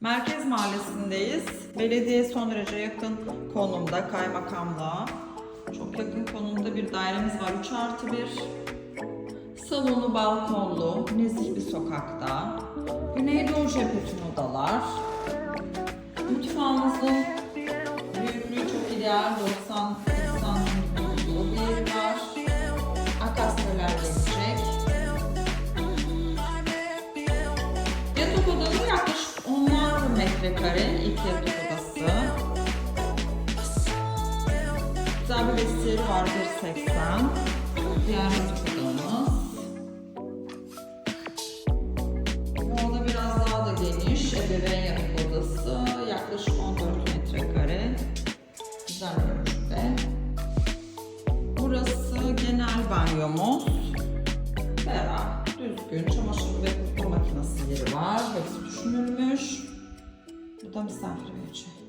Merkez Mahallesi'ndeyiz. Belediye son derece yakın konumda, kaymakamlığa. Çok yakın konumda bir dairemiz var. 3 artı 1. Salonu balkonlu, nezih bir sokakta. Güneydoğu cephe tüm odalar. Mutfağımızın büyüklüğü çok ideal. 90 metrekare ilk yatak odası. Güzel bir vestiyeri var 1.80. Diğer yatak odamız. Bu oda biraz daha da geniş. Ebeveyn yatak odası. Yaklaşık 14 metrekare. Güzel bir ölçüde. Burası genel banyomuz. Ferah, düzgün, çamaşır ve kurutma makinesi yeri var. Hepsi düşünülmüş. Bu da misafir vereceği.